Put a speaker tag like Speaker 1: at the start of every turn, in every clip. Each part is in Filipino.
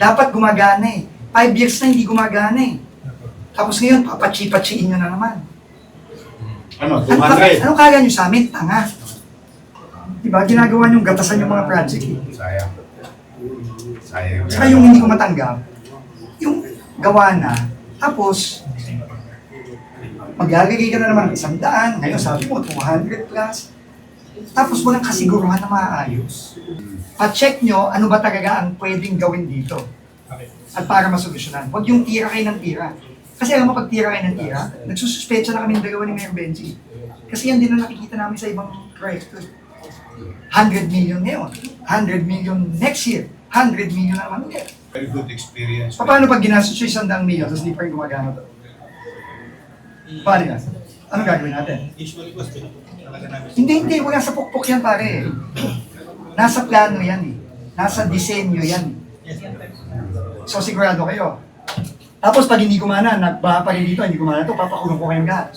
Speaker 1: Dapat gumagana eh. Five years na hindi gumagana eh. Tapos ngayon, papachi-pachiin nyo na naman.
Speaker 2: Ano,
Speaker 1: Ano,
Speaker 2: 200?
Speaker 1: ano kaya nyo sa amin? Tanga. Diba? Ginagawa nyo gatasan yung mga project eh.
Speaker 2: Sayang. Sayang.
Speaker 1: Saka yung hindi ko matanggap, yung gawa na, tapos, maglalagay ka na naman ng isang daan, ngayon sabi mo, 200 plus. Tapos walang kasiguruhan na maayos. Pa-check nyo, ano ba talaga ang pwedeng gawin dito. At para masolusyonan. Huwag yung tira kayo ng tira. Kasi alam mo, pag tira kayo ng tira, nagsususpecha na kami ng dalawa ni Mayor Benji. Kasi yan din ang nakikita namin sa ibang proyekto. 100 million ngayon, 100 million next year, 100 million na naman ulit.
Speaker 2: Very good experience.
Speaker 1: Paano pag ginastos yung isang daang milyon, tapos di pa rin gumagana to? Paano yan? Anong gagawin natin?
Speaker 3: Usually pinapupok talaga namin.
Speaker 1: Hindi, hindi. Wala sa pukpok yan, pare. Nasa plano yan eh. Nasa disenyo yan. So sigurado kayo. Tapos pag hindi gumana, nagbaha pa rin dito, hindi gumana to, papakulong ko kayong lahat.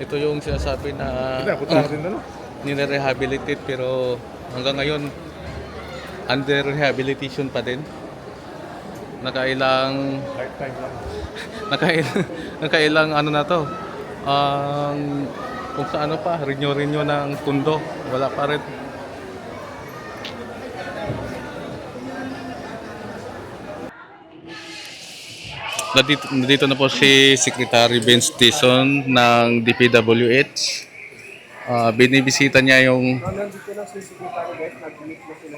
Speaker 4: Ito yung sinasabi na uh, nire-rehabilitate pero hanggang ngayon under rehabilitation pa din. Nakailang nakailang nakailang ano na to. Ang kung sa ano pa, renew-renew ng pundo. Wala pa rin. Nandito, nandito na po si Secretary Vince Dison ng DPWH. Ah, binibisita niya yung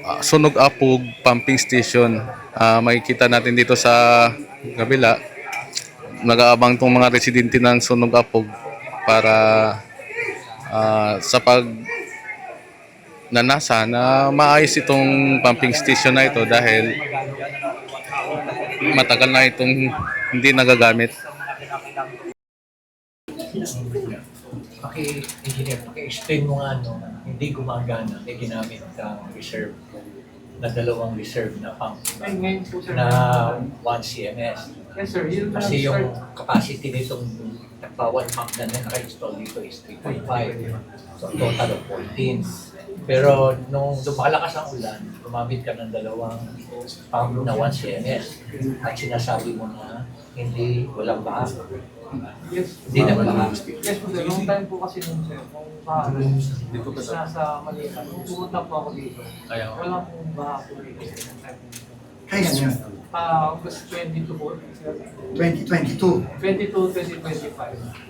Speaker 4: ah, Sunog Apog Pumping Station. Ah, makikita natin dito sa kabila. Nag-aabang tong mga residente ng Sunog Apog para ah, sa pag nanasa na maayos itong pumping station na ito dahil matagal na itong hindi nagagamit.
Speaker 5: Paki-engineer, paki-explain mo nga no, hindi gumagana, may ginamit kang reserve na dalawang reserve na pump na 1 CMS.
Speaker 6: Yes sir,
Speaker 5: Kasi yung capacity nitong nagpa-one pump na na naka-install dito is 3.5. So total of 14. Pero nung lumalakas ang ulan, gumamit ka ng dalawang pump na 1 CMS. At sinasabi mo na hindi walang baha.
Speaker 6: Yes.
Speaker 5: Hindi na wala.
Speaker 6: Yes po sir, nung time po kasi nung sir, nung baha, nasa Manila, nung pumunta po ako dito, wala pong baha po dito
Speaker 1: Kaya yun.
Speaker 6: Ah, August 22 po, sir.
Speaker 1: 2022.
Speaker 6: 22, 2025.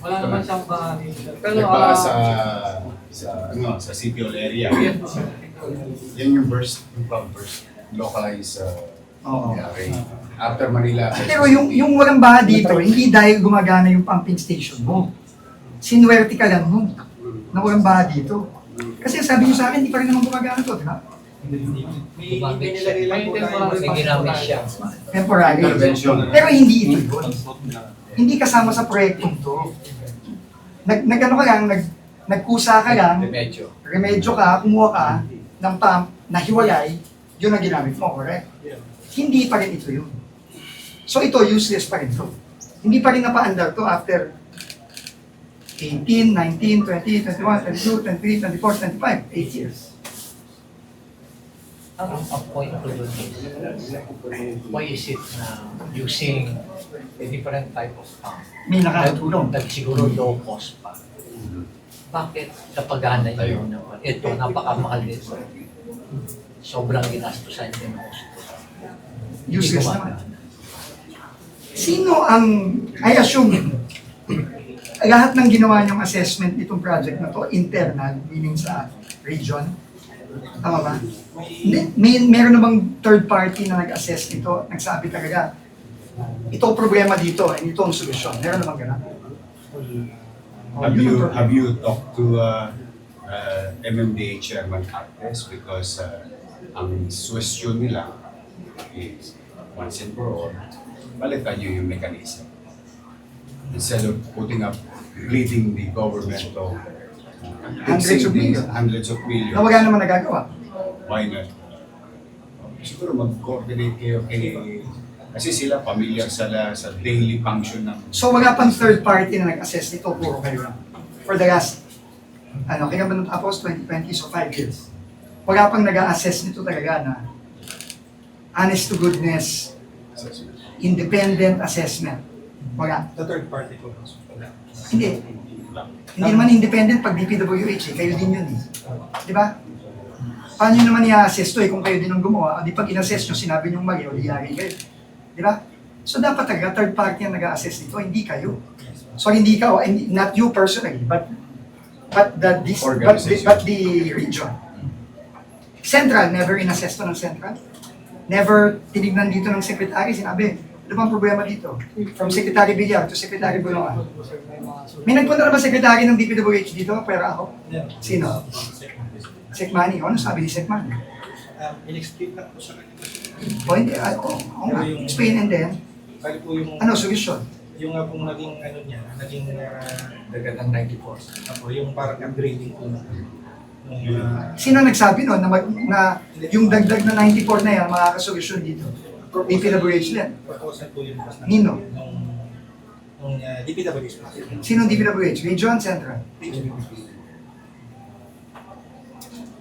Speaker 6: Wala naman siyang baha dito sir. Pero,
Speaker 2: Nagpaka
Speaker 6: ah,
Speaker 2: sa, sa, ano, sa CPOL area.
Speaker 6: po sir.
Speaker 2: Yan yung burst, yung pump burst. Localized uh,
Speaker 1: Oo.
Speaker 2: nangyari. After Manila.
Speaker 1: Pero yung, yung walang baha dito, hindi dahil gumagana yung pumping station mo. Sinwerte ka lang nun na walang baha dito. Kasi sabi nyo sa akin, hindi pa rin naman gumagana to, di ba?
Speaker 6: May temporary
Speaker 5: May ginamit siya.
Speaker 1: Temporary.
Speaker 2: Intervention.
Speaker 1: Pero hindi ito yun. Hindi kasama sa proyektong to. Nag, nag ano ka lang, nag, nagkusa ka lang,
Speaker 5: Remedyo.
Speaker 1: remedyo ka, kumuha ka ng pump na hiwalay, yun ang ginamit mo, correct? Hindi pa rin ito yun. So ito, useless pa rin to. Hindi pa rin napa-under to after 18, 19, 20, 21, 22, 23, 24, 25, 8 years.
Speaker 5: Ang ang point ko doon is, why is it na using a different type of pump?
Speaker 1: May nakakatulong.
Speaker 5: Nag siguro low cost pa. Bakit napagana yun naman? Ito, napakamahal nito. Sobrang ginastusan yung cost. Hindi
Speaker 1: Useless naman. Sino ang, I assume, lahat ng ginawa niyong assessment nitong project na to, internal, meaning sa region, tama ba? Hindi, may, meron namang third party na nag-assess nito, nagsabi talaga, ito ang problema dito, and ito ang solusyon. Meron namang gano'n. Oh,
Speaker 2: Have you, have you talked to uh, uh, MMDA Chairman Artes because uh, ang suwestyon nila is once and for all, balikan nyo yung mechanism. Instead of putting up, bleeding the government of
Speaker 1: Hundreds of millions.
Speaker 2: Hundreds of millions.
Speaker 1: Na wala naman nagagawa.
Speaker 2: Why not? Siguro mag-coordinate kayo kay kasi sila familiar sa sa daily function ng
Speaker 1: So wala pang third party na nag-assess nito, puro kayo lang. For the last, ano, kaya ba tapos 2020, so 5 years. Wala pang nag-assess nito talaga na honest to goodness, independent assessment. Wala.
Speaker 3: The third party. Wala.
Speaker 1: Hindi. Hindi naman independent pag DPWH eh. Kayo din yun eh. Di ba? Paano nyo naman i-assess to eh kung kayo din ang gumawa? O di pag in-assess nyo, sinabi nyo mali, o di yari kayo. Di ba? So dapat talaga third party ang nag-assess nito, hindi kayo. So hindi ka, and not you personally, but but the this, but, the, but the region. Central, never in-assess to ng Central. Never tinignan dito ng secretary, sinabi, ano bang problema dito? From Secretary Villar to Secretary Bulungan. May nagpunta na ba secretary ng DPWH dito? Pero ako? Sino? Sekmani. Ano sabi ni Sekmani?
Speaker 3: Um, in-explain lang po sa kanila.
Speaker 1: O hindi, ay, o, o nga. Explain and then, ano, solusyon?
Speaker 3: yung nga pong naging ano niya, naging uh,
Speaker 5: Dagat ng 94.
Speaker 3: ako, yung parang upgrading po uh,
Speaker 1: Sino nagsabi nun na, na yung dagdag na 94 na yan, makakasolusyon dito? DPWH din.
Speaker 3: proposal po yung mas
Speaker 1: Nino?
Speaker 3: nung nung uh, DPWH.
Speaker 1: Sino DPWH? Region Central.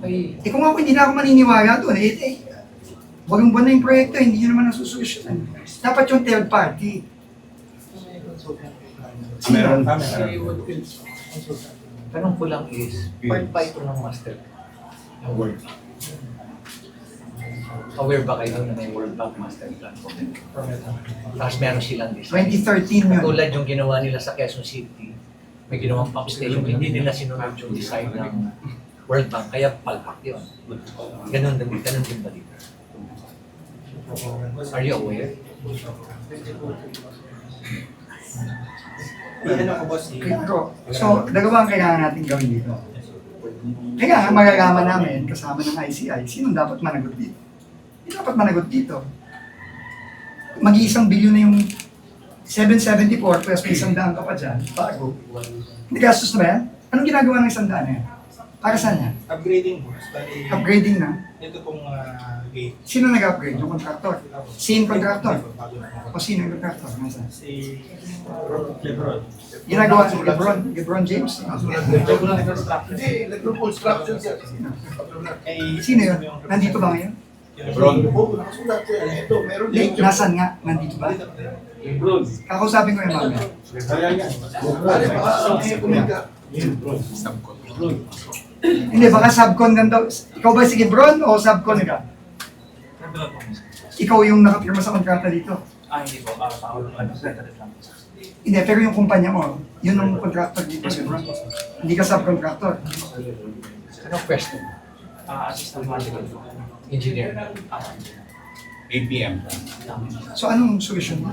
Speaker 5: May
Speaker 1: Eh kung ako hindi na ako maniniwala doon, eh, eh wagong buwan na yung proyekto, hindi nyo naman nasusolusyonan. Dapat yung third party.
Speaker 2: Meron,
Speaker 3: Ah,
Speaker 2: meron.
Speaker 5: tanong ko lang is, part ba ito ng master ng Bank? Aware ba kayo na may World Bank Master Plan po? Tapos meron silang design.
Speaker 1: 2013 yun.
Speaker 5: Tulad yung ginawa nila sa Quezon City, may ginawang pump station, hindi nila sinunod yung design ng World Bank, kaya palpak yun. Ganun din, ganun din ba dito? Are you aware?
Speaker 3: Ko
Speaker 1: so, dalawa ang kailangan natin gawin dito. Kaya nga, magagaman namin, kasama ng ICI, sinong dapat managot dito? Hindi dapat managot dito. Mag-iisang bilyon na yung 774 plus may isang daan ka pa dyan, bago. Hindi gastos na ba yan? Anong ginagawa ng isang daan yan? Para saan yan?
Speaker 3: upgrading boss. Bali,
Speaker 1: Upgrading na?
Speaker 3: ito pong uh, gate.
Speaker 1: Sino nag-upgrade? Yung contractor? Sino contractor? O sino yung contractor? Nasaan?
Speaker 3: Si Lebron.
Speaker 1: Ginagawa ni Lebron, Lebron James?
Speaker 3: Hindi, nag-propose structure siya. Eh,
Speaker 1: Sino yun? Nandito ba ngayon?
Speaker 2: Lebron.
Speaker 3: Oo, nakasulat siya. Ito, meron link.
Speaker 1: Nasaan nga? Nandito ba? Kakausapin ko yung mamaya.
Speaker 3: Pare, baka may kumika.
Speaker 1: Hindi, baka subcon ka daw. Ikaw ba si Gibron o subcon ka? Ikaw yung nakapirma sa kontrata dito.
Speaker 6: Ah, hindi po. Ah, pa ano, secretary lang.
Speaker 1: Hindi, pero yung kumpanya mo, yun ang contractor dito, si Gibron. Hindi ka subcontractor.
Speaker 5: Anong question?
Speaker 6: Ah, assistant manager po.
Speaker 5: Engineer.
Speaker 6: Ah,
Speaker 2: APM.
Speaker 1: So anong solusyon mo?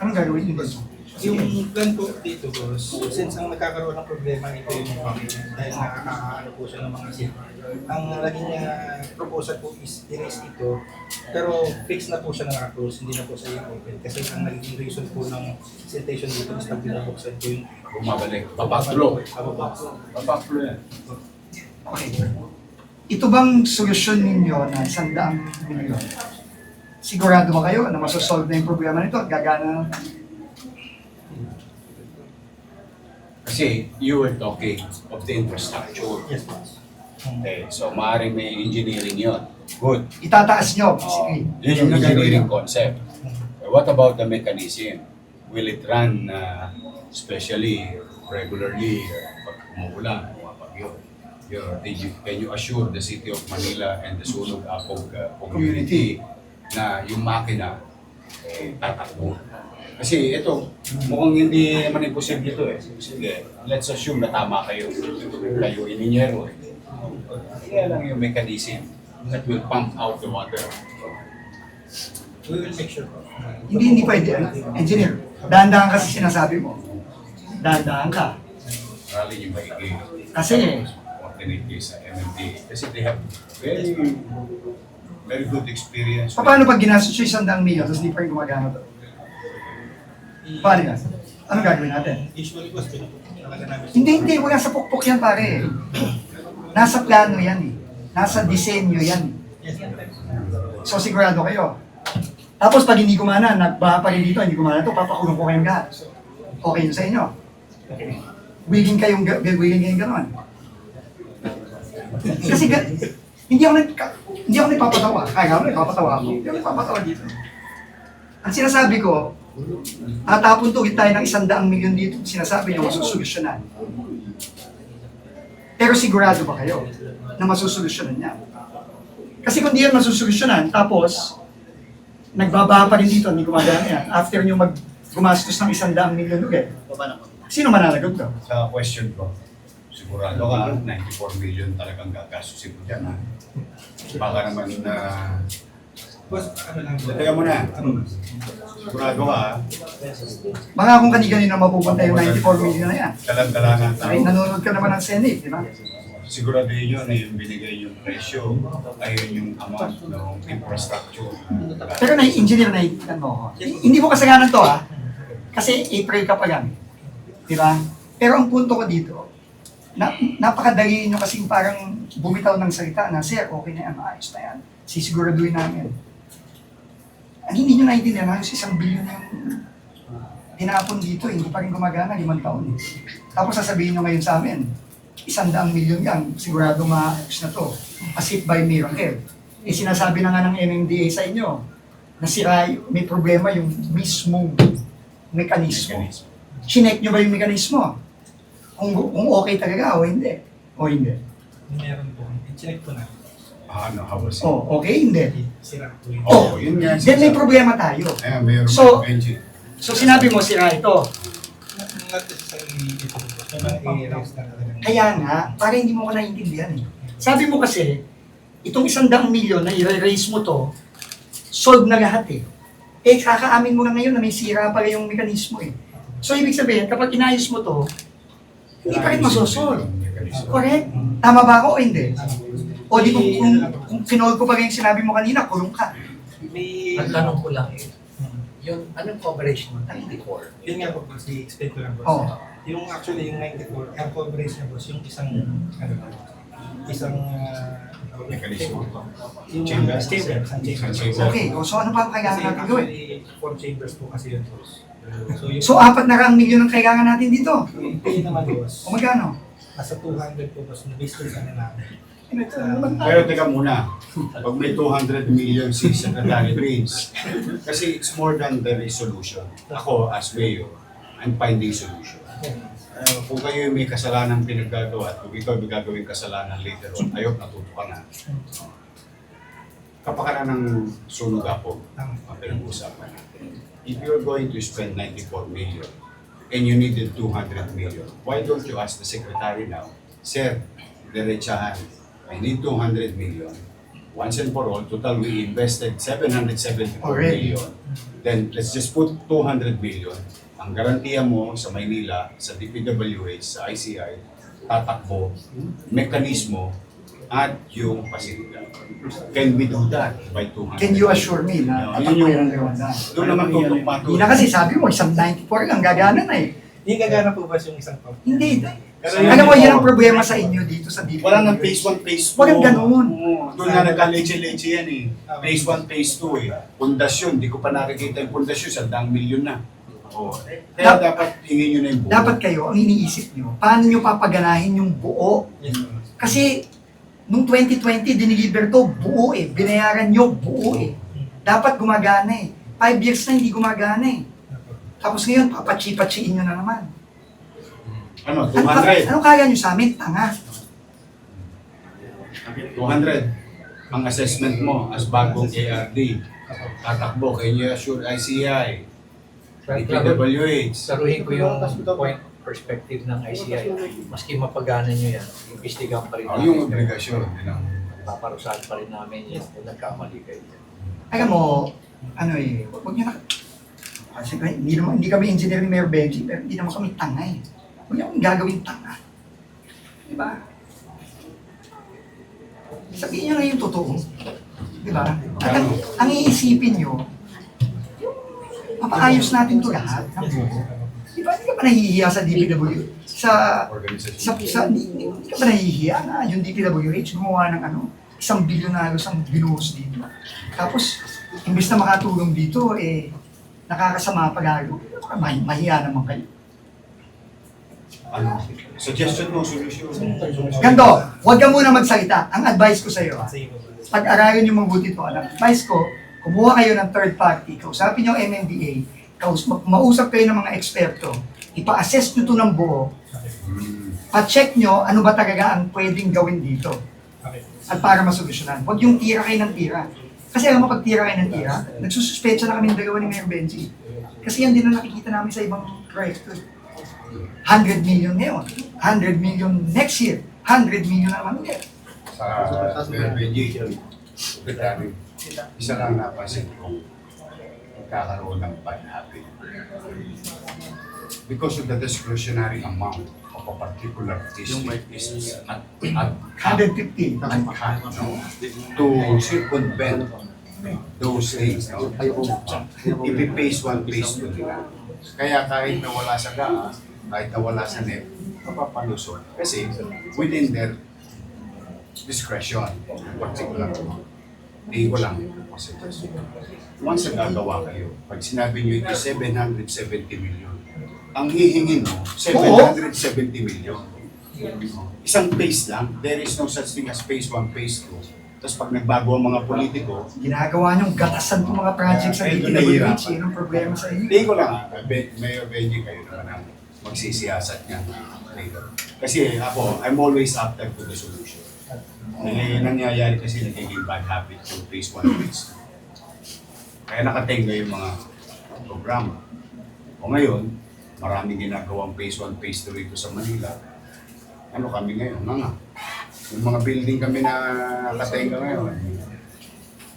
Speaker 1: Anong gagawin mo dito?
Speaker 3: Yung plan po dito, boss, since ang nagkakaroon ng problema ito yung pump, dahil nakakaano po siya ng mga sim. Ang naging uh, proposal po is erase ito, pero fix na po siya ng close hindi na po siya yung open. Kasi ang naging reason po ng presentation dito is pag binabuksan po yung
Speaker 2: Bumabalik. Papaklo.
Speaker 3: Bababa.
Speaker 2: Papaklo yan.
Speaker 1: Okay. Ito bang solusyon ninyo na isang daang milyon? Sigurado ba kayo na masosolve na yung problema nito at gagana na?
Speaker 2: Kasi you were talking of the infrastructure.
Speaker 3: Yes, boss.
Speaker 2: Okay, so maaaring may engineering yun. Good.
Speaker 1: Itataas nyo,
Speaker 2: Uh,
Speaker 1: basically.
Speaker 2: yun yung engineering concept. What about the mechanism? Will it run uh, especially regularly uh, pag umuulan, pumapagyo? Your- Did you, can you assure the city of Manila and the Sunog Apog uh, community na yung makina eh, tatakbo? Kasi ito, mukhang hindi naman imposible ito eh. Sige, let's assume na tama kayo. Kayo ininyero eh. Kaya lang yung mechanism that will pump out the water.
Speaker 3: We will make sure.
Speaker 1: Hindi, hindi pwede. Engineer, dahan-dahan kasi sinasabi mo. Dahan-dahan ka.
Speaker 2: Rally yung maigi.
Speaker 1: Kasi,
Speaker 2: Coordinate kayo sa MMD. Kasi they have very, very good experience. with-
Speaker 1: paano pag ginastos yung isang daang milyon tapos di pa rin gumagana to? Paano yan? Anong gagawin natin?
Speaker 3: Usually, pinupunta talaga namin.
Speaker 1: Hindi, hindi. Wala sa pukpok yan, pare. Nasa plano yan eh. Nasa disenyo yan. So sigurado kayo. Tapos pag hindi gumana, nagbaha pa rin dito, hindi gumana to, papakulong ko kayong lahat. Okay yun sa inyo. Willing kayong, willing kayong gano'n. Kasi ga- Hindi ako nag hindi ako nagpapatawa. Kaya ako nagpapatawa ako. Hindi ako nagpapatawa dito. Ang sinasabi ko, atapon to tayo ng isang daang milyon dito, sinasabi niyo masusolusyonan. Pero sigurado ba kayo na masusolusyonan niya? Kasi kung di yan masusolusyonan, tapos nagbabaha pa rin dito, hindi gumagana yan. After nyo mag gumastos ng isang daang milyon ulit, sino mananagot to?
Speaker 2: Sa question ko, sigurado ka, 94 million talagang gagastusin mo dyan, ha? Baka naman na...
Speaker 3: Boss, ano lang.
Speaker 2: Teka muna. Sigurado ka, ha?
Speaker 1: Baka kung kanina na mapupunta yung 94 million na yan.
Speaker 2: Dalang-dalangan
Speaker 1: Ay, nanonood ka naman ng Senate, di ba?
Speaker 2: Siguraduhin nyo na yung binigay yung presyo, ayun yung amount ng infrastructure.
Speaker 1: Pero na-engineer na ano, hindi mo kasalanan to ha. Kasi April ka pa lang. Di ba? Pero ang punto ko dito, na, napakadali nyo kasing parang bumitaw ng salita na, Sir, okay na yan, maayos na yan. Sisiguraduhin namin. Ang hindi nyo naiintindihan, halos isang bilyon yung tinapon dito, hindi pa rin gumagana, limang taon. Tapos sasabihin nyo ngayon sa amin, isang daang milyon yan, sigurado maayos na to. As if by miracle. Eh sinasabi na nga ng MMDA sa inyo, na sira, y- may problema yung mismong mekanismo. Chinek nyo ba yung mekanismo? Kung, kung okay talaga o hindi. O hindi.
Speaker 3: Meron po. I-check po na.
Speaker 2: Ano, how was it?
Speaker 1: O, okay, hindi.
Speaker 3: Sira po yun.
Speaker 2: Oh, yun nga.
Speaker 1: Then may problema tayo.
Speaker 2: Ayan, mayroon
Speaker 1: So-
Speaker 2: so, engine.
Speaker 1: So sinabi mo, sira ito.
Speaker 3: Not necessarily ito po. May mga areas na talagang...
Speaker 1: Kaya nga, para hindi mo ko naiintindihan eh. Sabi mo kasi, itong isang daang milyon na i-raise mo to, solve na lahat eh. Eh, kakaamin mo na ngayon na may sira pala yung mekanismo eh. So, ibig sabihin, kapag inayos mo to, hindi pa rin masosolve. Correct? Tama ba ako o hindi? O di kung, kung, kung kinol ko pa rin yung sinabi mo kanina, kulong ka.
Speaker 3: May...
Speaker 5: Ang tanong ko lang eh, yung anong coverage ng 94?
Speaker 3: Yun nga po, boss. I-explain ko lang, boss.
Speaker 1: Oh.
Speaker 3: Yung actually, yung 94, ang coverage niya, boss, yung isang, ano ba, isang, uh,
Speaker 2: Mekanismo.
Speaker 3: Yung
Speaker 2: Chamber.
Speaker 3: chamber. Isang chamber.
Speaker 2: Isang chamber.
Speaker 1: Okay, so ano pa kailangan natin gawin?
Speaker 3: actually, four chambers po kasi yun, boss. So, yung,
Speaker 1: So, apat na raang milyon ang kailangan natin dito.
Speaker 3: yung pay naman, boss,
Speaker 1: O magkano?
Speaker 3: nasa 200 po, boss, na based sa ano namin.
Speaker 2: Pero teka muna, pag may 200 million si Secretary Prince, kasi it's more than the resolution. Ako, as mayor, I'm finding solution. Uh, kung kayo may kasalanan pinaggagawa at kung ikaw may gagawin kasalanan later on, ayok natuto ka na. Kapakanan ng sunog ako, ang pinag-uusapan natin. If you're going to spend 94 million and you needed 200 million, why don't you ask the secretary now, Sir, diretsahan, I need 200 million. Once and for all, total we invested 774
Speaker 1: Already.
Speaker 2: million. Then let's just put 200 million. Ang garantiya mo sa Maynila, sa DPWH, sa ICI, tatakbo, mekanismo, at yung pasilidad. Can we do that by 200?
Speaker 1: Can you assure me na
Speaker 2: Yun
Speaker 1: tatakbo
Speaker 2: yung-
Speaker 1: yan ang gawanda?
Speaker 2: Doon naman tutupak
Speaker 1: Hindi na kasi sabi mo, isang 94 lang, gagana na eh.
Speaker 3: Hindi gagana po, boss, yung isang pump.
Speaker 1: Hindi.
Speaker 2: Pero
Speaker 1: Alam mo,
Speaker 2: yun-
Speaker 1: yan ang problema sa inyo dito sa DPWH.
Speaker 2: Wala nang phase 1, phase 2.
Speaker 1: Walang ganun.
Speaker 2: Doon nga nagka-leche-leche yan eh. Phase 1, phase 2 eh. Pundasyon, di ko pa nakikita yung pundasyon, sa daang milyon na. Oh. Kaya
Speaker 1: Dap-
Speaker 2: dapat hingin nyo na yung buo.
Speaker 1: Dapat kayo, ang iniisip nyo, paano nyo papaganahin yung buo?
Speaker 3: Yes.
Speaker 1: Kasi, nung 2020, diniliver to, buo eh. Binayaran nyo, buo eh. Dapat gumagana eh. Five years na hindi gumagana eh. Tapos ngayon, papachi-pachiin nyo na naman.
Speaker 2: Ano,
Speaker 1: Ano,
Speaker 2: 200?
Speaker 1: ano kaya nyo sa amin? Tanga.
Speaker 2: 200. Ang assessment mo as bagong ARD. Tatakbo, can you assure ICI, DPWH?
Speaker 5: Saruhin ko yung point perspective ng ICI. Maski mapagana nyo yan, imbestigahan pa rin
Speaker 2: Oh, yung obligasyon. yun ang-
Speaker 5: Paparusahan pa rin namin yan kung nagkamali kayo.
Speaker 1: Alam mo, ano eh, huwag nyo na... Kasi hindi, naman, hindi kami engineer ni Mayor Benji, pero hindi naman kami tanga eh. Huwag nyo akong gagawin tanga. Di ba? Sabihin nyo na yung totoo. Di ba? At ang, ang iisipin nyo, yung mapaayos natin to lahat. ng buo. Ba? Hindi ka ba nahihiya sa DPW? Sa sa, sa hindi, hindi ka ba nahihiya na yung DPWH gumawa ng ano, isang bilyonaryo ang binuhos dito. Tapos, imbes na makatulong dito, eh, nakakasama pa lalo. Mah- mahiya naman kayo.
Speaker 2: ano, suggestion mo, solution.
Speaker 1: Ganto, huwag ka muna magsalita. Ang advice ko sa iyo, ah,
Speaker 3: Sige po.
Speaker 1: pag-aralin niyo mabuti ito. Ang advice ko, kumuha kayo ng third party, kausapin niyo ang MMDA, kaus mausap kayo ng mga eksperto, ipa-assess niyo ito ng buo,
Speaker 2: Hmm.
Speaker 1: pa-check niyo ano ba talaga ang pwedeng gawin dito at para masolusyonan. Huwag yung tira kayo ng tira. Kasi alam mo, pag tira kayo ng tira, nagsususpecha na kami ng dalawa ni Mayor Benji. Kasi yan din ang nakikita namin sa ibang proyekto. 100 million ngayon, 100 million next year, 100 million na naman ulit.
Speaker 2: Sa Benji, Secretary, isa lang napansin ko, nagkakaroon ng bad habit. Because of the discretionary amount of a particular district is at, at
Speaker 1: 150.
Speaker 2: at cap, no? To circumvent those things, no? Ipi-phase one, phase two nila. Kaya kahit nawala sa GAA, kahit nawala sa NEP, mapapalusot. Kasi within their discretion, particular amount. Hindi ko lang masuggest. Once na gagawa kayo, pag sinabi nyo ito 770 million, ang hihingin mo, 770 million. Isang phase lang, there is no such thing as phase 1, phase 2. Tapos pag nagbago ang mga politiko,
Speaker 1: Ginagawa niyong gatasan ng mga projects sa
Speaker 2: Ah, medyo
Speaker 1: DPWH.
Speaker 2: nahihirapan.
Speaker 1: Yun ang problema sa inyo.
Speaker 2: Hindi ko lang, ah, Be- Mayor Benji, kayo naman ang magsisiyasat niya later. Kasi ako, I'm always after to the solution. Eh, nangyayari kasi nagiging bad habit yung phase 1, phase 2. Kaya nakatenga yung mga programa. O ngayon, maraming ginagawang phase 1, phase 2 rito sa Manila. Ano kami ngayon? Mga yung mga building kami na nakatenga ngayon.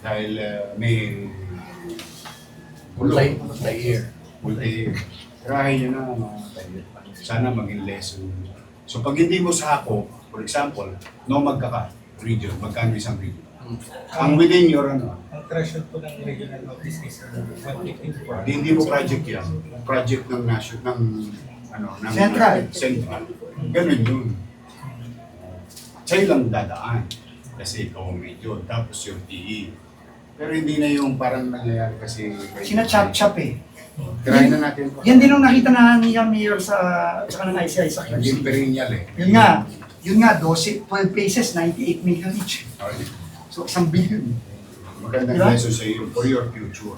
Speaker 2: Dahil uh, may
Speaker 5: Multi, multi-year.
Speaker 2: multi try nyo na sana maging lesson so pag hindi mo sa ako for example no magkaka region magkano isang region ang within your ano
Speaker 3: Ang threshold po ng regional office is uh, 150 po.
Speaker 2: hindi, hindi mo project yan project ng national ng ano ng
Speaker 1: Central.
Speaker 2: central ganun yun sa'yo lang dadaan kasi ikaw ang region tapos yung TE pero hindi na yung parang nangyayari kasi
Speaker 1: Sina-chop-chop eh.
Speaker 2: try na natin
Speaker 1: Yan din ang nakita na niya Mayor sa sa ng ICI sa
Speaker 2: naging
Speaker 1: QC.
Speaker 2: perennial eh
Speaker 1: Yun nga, yun nga, 12, 12 places, 98 million each.
Speaker 2: Okay.
Speaker 1: So, isang billion.
Speaker 2: Magandang
Speaker 1: Diba?
Speaker 2: lesson sa iyo for your future.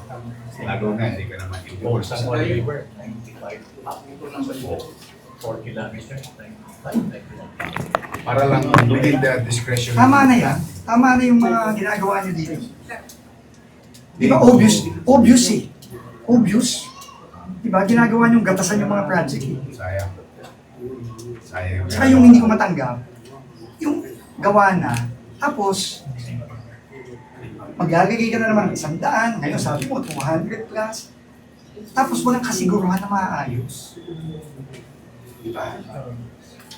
Speaker 2: Lalo na hindi ka naman involved sa
Speaker 5: Juan River, 95. Up ito lang sa 4 kilometers, 95, 95.
Speaker 2: Para lang within the discretion.
Speaker 1: Tama na yan. Tama na yung mga ginagawa niyo dito. Di ba obvious? Obvious eh. Obvious. Di ba? Ginagawa niyong gatasan yung mga project eh.
Speaker 2: Sayang. Sayang.
Speaker 1: Saka yung hindi ko matanggap, yung gawa na, tapos, maglalagay ka na naman ng isang daan, ngayon sabi mo, 200 plus, tapos walang kasiguruhan na maayos. Diba?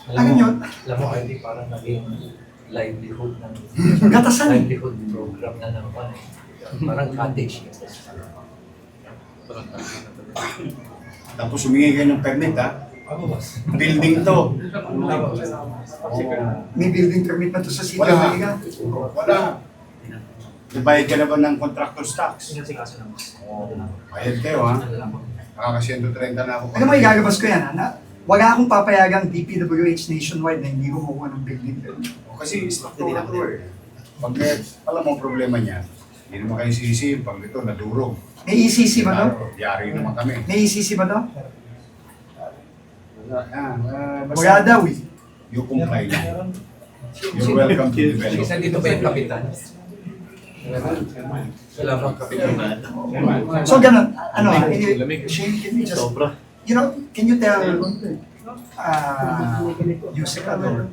Speaker 1: Ano
Speaker 5: mo,
Speaker 1: yun?
Speaker 5: Alam mo, hindi parang naging livelihood ng
Speaker 1: Gatasan
Speaker 5: livelihood program na ano eh. Parang cottage.
Speaker 2: Tapos humingi ka ng permit ha. Building to.
Speaker 1: May building permit na to sa city.
Speaker 2: Wala.
Speaker 1: Wala.
Speaker 2: Ibayad ka na ba ng contractor's tax?
Speaker 6: Sinasikaso na mas.
Speaker 2: Bayad kayo ha. Nakaka 130 na ako.
Speaker 1: Ano mo ilalabas ko yan, ha? Na, wala akong papayagang DPWH nationwide na hindi kumuha ng building permit.
Speaker 2: Kasi structural eh. Pag eh, alam mo ang problema niya, hindi naman kayo sisi pag ito nadurog.
Speaker 1: May ECC ba to?
Speaker 2: Yari naman kami.
Speaker 1: May ECC ba to?
Speaker 2: Ah, ah, basta
Speaker 1: Wala daw eh.
Speaker 2: you comply lang. You're welcome to develop.
Speaker 5: Kasi dito ba yung kapitan? Kapitan?
Speaker 1: So ganun, ano, Shane, can you just, you know, can you tell, uh, Yusek Ador,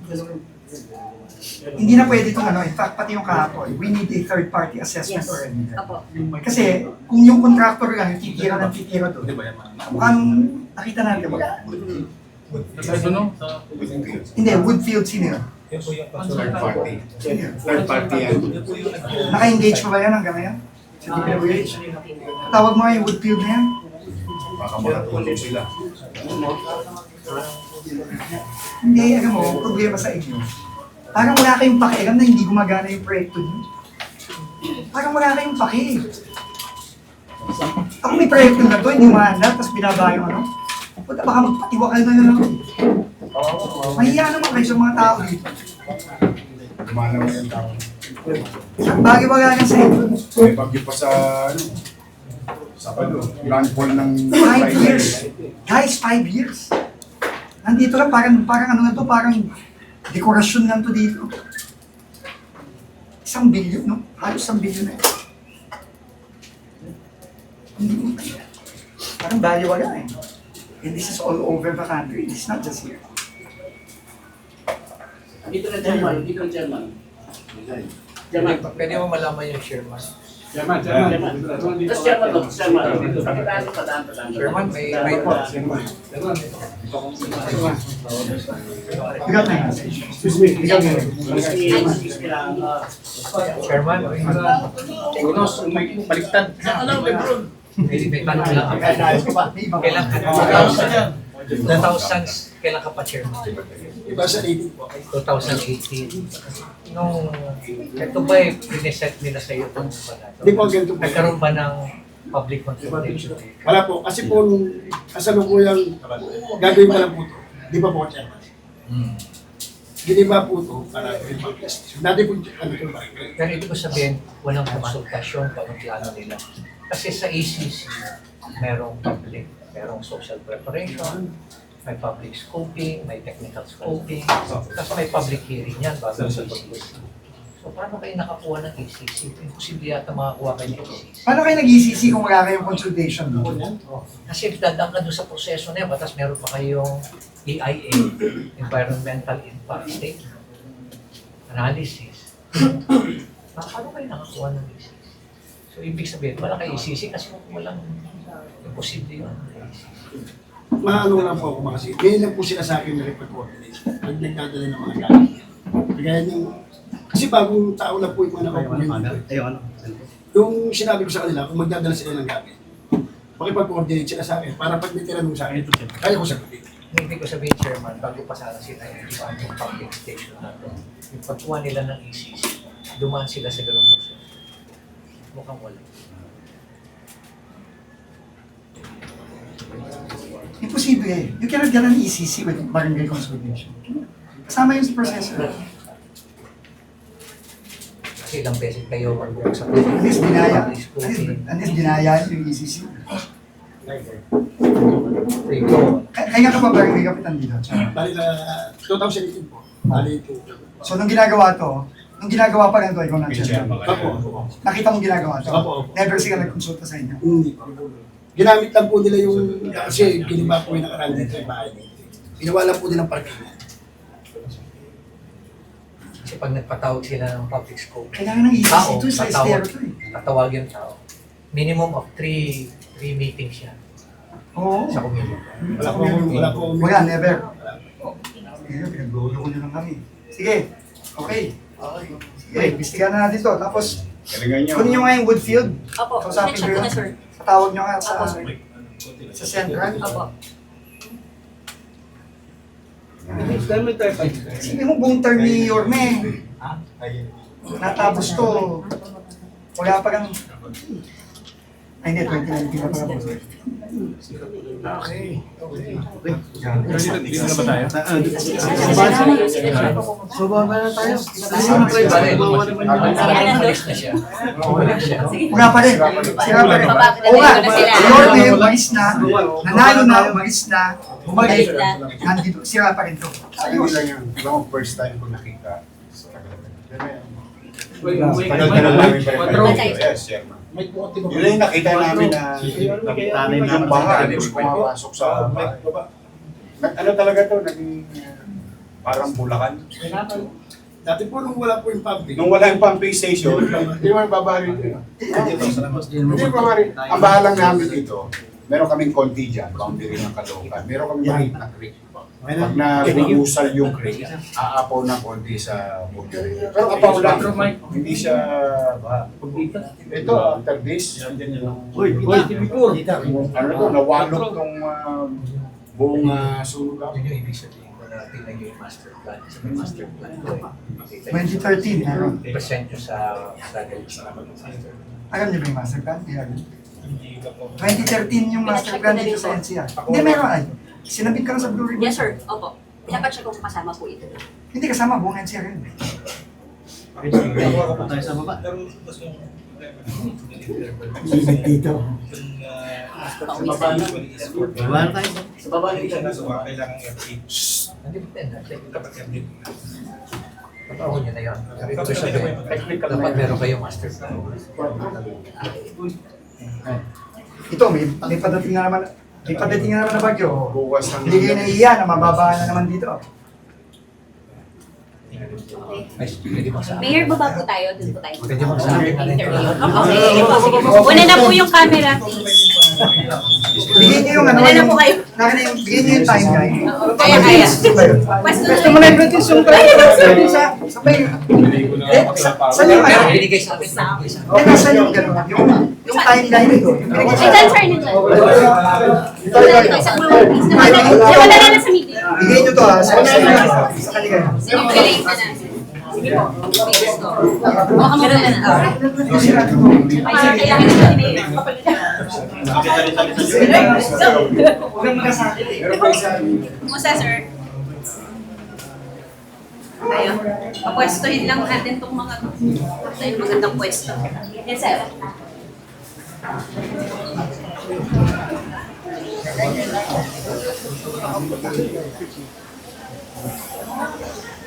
Speaker 1: hindi na pwede itong ano, in fact, pati yung kahapon, we need a third-party assessment
Speaker 7: Yes.
Speaker 1: already.
Speaker 7: Apo.
Speaker 1: Kasi kung yung contractor lang, yung titira ng titira doon, mukhang nakita natin, wala. Hindi, Woodfield senior.
Speaker 3: Yun po yung
Speaker 2: Third party. Third party yan.
Speaker 3: Yun po yung nag-
Speaker 1: Naka-engage pa ba yan hanggang ngayon? Sa DPWH? Tawag mo nga yung Woodfield na yan.
Speaker 2: Baka makatulong sila.
Speaker 1: Hindi, alam mo, problema sa inyo. Parang wala kayong pakialam na hindi gumagana yung proyekto niyo. Parang wala kayong paki. Ako may proyekto na to, hindi mahanda, tapos binaba yung ano. Puta, baka magpatiwakal na lang. Mahiya naman kayo sa mga tao dito.
Speaker 2: Lumalaw yung tao.
Speaker 1: Bagay-bagay lang sa inyo.
Speaker 2: May bagyo pa sa, ano, Sabado. Landfall ng
Speaker 1: Five years. Guys, five years. Nandito lang, parang, parang ano na to, parang dekorasyon lang to dito. Isang bilyon, no? Halos isang bilyon na kaya. Parang value wala eh. And this is all over the country. It's not just here.
Speaker 7: Dito na German, dito na German. German.
Speaker 5: Pwede mo malaman yung chairman.
Speaker 7: German, German. Tapos German, to, German. Padaan, padaan, padaan.
Speaker 5: Chairman, may, may
Speaker 1: You got my message. Excuse me. Got my
Speaker 7: Excuse me lang.
Speaker 5: chairman,
Speaker 7: Unos, baliktad. Ano, may bro?
Speaker 5: may, tanong lang ako.
Speaker 1: May iba pa.
Speaker 5: Kailan ka, 2000, 2000, kailan ka pa chairman?
Speaker 3: Iba sa 18 po.
Speaker 5: 2018. Nung, ito ba eh, piniset nila sa iyo itong?
Speaker 3: Hindi po ganito po.
Speaker 5: Nagkaroon ba ng public consultation?
Speaker 3: Wala po. Kasi po nung kasalukuyang gagawin pa lang po ito. Di ba po chairman?
Speaker 5: Hmm.
Speaker 3: Giniba po ito para Dati po ano ito ba?
Speaker 5: Pero ibig ko sabihin, walang konsultasyon pa ng plano nila. Kasi sa ACC, merong public, merong social preparation, may public scoping, may technical scoping, tapos may public hearing yan bago sa pag So paano kayo nakakuha ng ACC? Imposible yata makakuha kayo ng ACC.
Speaker 1: Paano kayo nag-ECC kung wala kayong consultation? No?
Speaker 5: Kasi dadang ka doon sa proseso na yan, tapos meron pa kayong EIA, Environmental Impact Statement, Analysis. Pa- Paano kayo nakakuha ng ACC? So ibig sabihin, wala kayo ACC kasi kung walang imposible yun.
Speaker 3: Maano lang po ako mga kasi. Ngayon lang po sila sa akin na report coordination. Pag nagdadala ng mga gamit. Kaya yung, kasi bagong tao lang po yung mga nakapagpunin. Yung sinabi ko sa kanila, kung magdadala sila ng gamit, makipag-coordinate sila sa akin para pag may tinanong sa akin, kaya ko sagutin.
Speaker 5: Ibig ko sabihin, Chairman, bago pa sana sila yung iba yung public station natin, yung pagkuha nila ng ACC, dumaan sila sa ganung proseso. Mukhang wala.
Speaker 1: Imposible eh. You cannot get an ECC with barangay consultation. Kasama yun sa proseso.
Speaker 5: Kasi ilang beses kayo mag-work sa
Speaker 1: Unless dinaya.
Speaker 5: public
Speaker 1: Unless,
Speaker 5: scoping.
Speaker 1: unless dinaya yung ECC. Kaya, kaya ka pa barangay kapitan dito. Charo?
Speaker 3: Bali na 2018 po. Bali ito.
Speaker 1: So nung ginagawa to, nung ginagawa pa rin to, ikaw na. Nakita mong ginagawa to? Never sila nagkonsulta sa inyo?
Speaker 3: Hindi po. Ginamit lang po nila yung, kasi giniba po yung nakaraan dito yung bahay dito. Ginawa lang po nilang parking.
Speaker 5: kasi pag nagpatawag sila ng public scope,
Speaker 1: Kailangan ng ECC
Speaker 5: tao,
Speaker 1: to sa
Speaker 5: tatawag,
Speaker 1: estero to eh.
Speaker 5: tatawag yung tao. Minimum of three three meetings yan
Speaker 1: Oo.
Speaker 5: sa committee.
Speaker 3: Wala po, wala po.
Speaker 1: Wala, never. Sige, pinaglolo ko nyo lang kami. Sige, okay. Sige, imbestigahan na natin to. Tapos,
Speaker 2: Galingan nyo.
Speaker 1: kunin nyo nga yung Woodfield.
Speaker 8: Opo,
Speaker 1: Kausapin
Speaker 8: check
Speaker 1: ko
Speaker 8: na sir.
Speaker 1: Patawag nyo nga sa,
Speaker 8: sir.
Speaker 1: sa Central.
Speaker 8: Opo.
Speaker 1: Sige mo buong term ni Yorme. Natapos to. Wala pa kang... Ay, hindi, 2019 na pala po. Okay.
Speaker 5: Bale, umalis na siya. Umalis siya.
Speaker 1: Wala pa rin. Sira pa rin.
Speaker 8: Babakit na
Speaker 1: Oo nga,
Speaker 8: dito na sila.
Speaker 1: Yorme, umalis na. Nanalo na, umalis na. Bumalik.
Speaker 8: Na.
Speaker 1: Nandito, sira pa rin to.
Speaker 2: Ayos lang yun. Ba first time ko nakita? Pa rin. Yes, chairman. Yun lang yung nakita namin na yung baha, tapos pumapasok sa bahay. Ano talaga to, naging uh, parang bulakan.
Speaker 3: Dati po nung wala po yung public.
Speaker 2: Nung wala yung pumping station, hindi mo dito. Hindi mo babaharin. Ang bahalang namin dito, meron kaming konti dyan, boundary ng Caloocan. Meron kaming maliit na creek. Pag nabubusal yung creek, aapaw ng konti sa boundary. Pero apaw lang, hindi siya baha. Ito, after this,
Speaker 7: Uy, uy, Tibicor.
Speaker 2: ano to, nawalok tong uh, buong uh, sunog ako.
Speaker 5: Yun yung ibig sabihin ko na yung master plan. May master plan ko eh. Makita nyo.
Speaker 1: 2013, meron.
Speaker 5: Present nyo sa sa sa master plan.
Speaker 1: Alam niyo ba yung master plan? Meron. 2013 yung master plan dito sa NCR. Hindi, meron ay. Sinabit ka na sa Blue Ribbon.
Speaker 8: Yes, sir. Opo. Pinapacheck ko kung kasama po ito.
Speaker 1: Hindi kasama buong NCR yun.
Speaker 3: Nakuha ko tayo sa baba. Pero tapos yung
Speaker 1: Dito.
Speaker 3: Iwan tayo.
Speaker 7: Sa baba ng isa.
Speaker 3: Kailangan i-update.
Speaker 5: Hindi mo din, check it
Speaker 3: Dapat i-update.
Speaker 5: Totoo nyo na yun.
Speaker 3: Ito siya
Speaker 5: Dapat meron kayo master.
Speaker 1: Ito, may, may padating na naman, may padating na naman na bagyo.
Speaker 2: Bukas ang...
Speaker 1: Hindi kayo nahihiya na mababa na naman dito.
Speaker 5: Ay, pwede ba sa
Speaker 8: Mayor, baba po tayo. Doon po tayo.
Speaker 5: Pwede sa akin.
Speaker 8: Okay, po, sige po. Una na po yung camera, please.
Speaker 1: Bigyan niyo yung ano,
Speaker 8: Wala na po kayo.
Speaker 1: naka na yung, bigyan niyo yung timeline.
Speaker 8: Kaya, kaya.
Speaker 1: Pwesto mo na yung British yung timeline. Sa, sabay. Eh, sa- saan yung ano?
Speaker 5: Binigay sa akin. sa akin.
Speaker 1: Eh, yung gano'n, yung, timeline nito.
Speaker 8: Ay, dyan,
Speaker 1: sa
Speaker 8: sir, nandyan.
Speaker 1: Ito, ito, ito.
Speaker 8: Isang mga please. Nawala na na sa meeting.
Speaker 1: Bigyan niyo to ha, sa sa sa kanila.
Speaker 8: Na na. Sige po. Please, no. Baka mo na na. Ay, na.
Speaker 1: Huwag kang magkasakit eh.
Speaker 8: Kumusta, sir? Ayun. Papwestuhin lang natin itong mga ay, magandang pwesto. Yes, sir.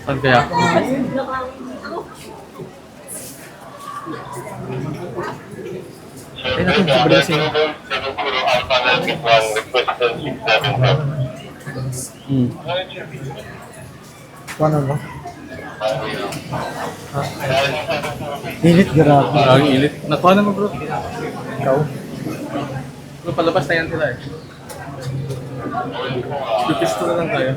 Speaker 4: Saan kaya?
Speaker 5: Ay, natin sa Brazil.
Speaker 4: Hmm.
Speaker 1: Init grabe.
Speaker 4: Ang init. Nakuha naman bro. Ikaw? Bro, palabas na yan sila eh. Pipisto na lang tayo.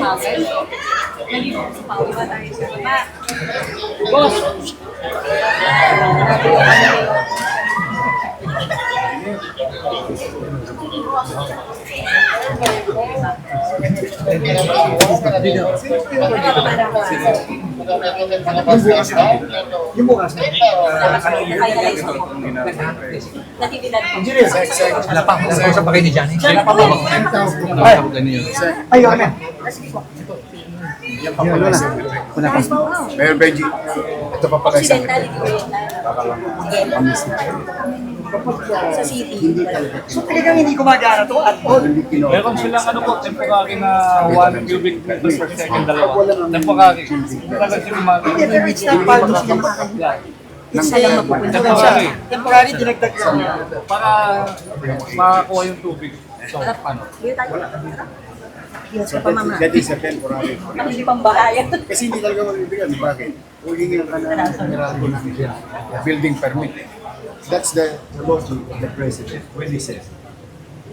Speaker 8: Power. Naligo tayo sa baba?
Speaker 1: Yung bukas na.
Speaker 8: Finalize mo po. Natitinad po.
Speaker 5: Wala pa, wala pa bagay ni Johnny. Wala pa ba?
Speaker 1: Ay,
Speaker 4: Ganun yun.
Speaker 1: ay, ano?
Speaker 2: Mayor Benji, ito pa pala isang
Speaker 8: Occidental, hindi Sa city.
Speaker 1: So talagang hindi gumagana to at all.
Speaker 6: Meron silang ano po, temporary na 1 cubic meters per second dalawa. Temporary. Talaga sila mga...
Speaker 1: Hindi, pero it's not part of the It's a
Speaker 6: Temporary.
Speaker 1: temporary dinagdag lang.
Speaker 6: Para makakuha yung tubig. So, ano?
Speaker 2: That is a temporary.
Speaker 8: Hindi pang bahayan.
Speaker 2: Kasi hindi talaga magbibigyan. Bakit? Huwagin nga ka na building permit. That's the the most of the president when he says.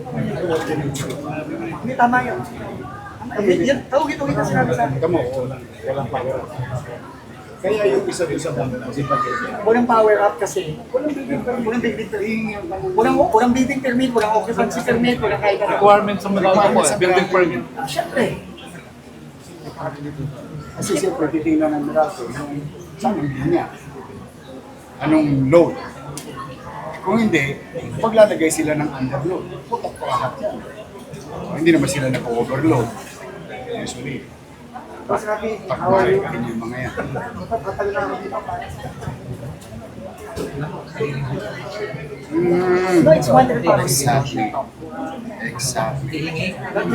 Speaker 1: Hindi, tama yun. Tama, yun, yun, tawag ito, sinabi sa akin.
Speaker 2: Kamo, walang, walang power. Kaya yung isa doon sa banda, si Pagkakita.
Speaker 1: Walang power up kasi. Walang building permit. Walang building permit. Walang, walang building permit, walang occupancy permit, walang kahit ano.
Speaker 6: Requirements sa mga po eh, building permit.
Speaker 1: Siyempre.
Speaker 2: Kasi siyempre titingnan ng Meralco yung saan ang niya. Anong load. Kung hindi, paglalagay sila ng underload, putok pa lahat yan. Hindi naman sila naka-overload. Usually,
Speaker 1: you?
Speaker 2: pagmarikin yung mga yan. Mm,
Speaker 1: No, it's one republic.
Speaker 2: exactly. Exactly.
Speaker 5: Hihingi.
Speaker 1: Dr.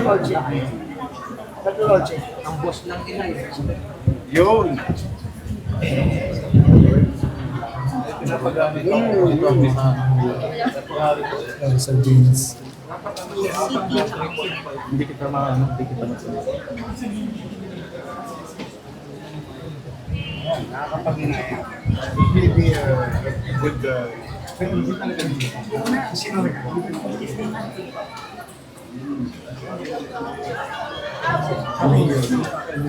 Speaker 1: Olche. Dr. Olche.
Speaker 5: Ang nila eh.
Speaker 2: Yun.
Speaker 4: Hindi kita maano, hindi kita masunod.
Speaker 2: Nakakapag-inaya. Will be a good... Uh, pero hindi talaga dito.
Speaker 1: Sino rin?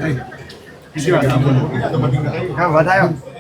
Speaker 2: Ay, hindi ba? Dumating na
Speaker 1: tayo?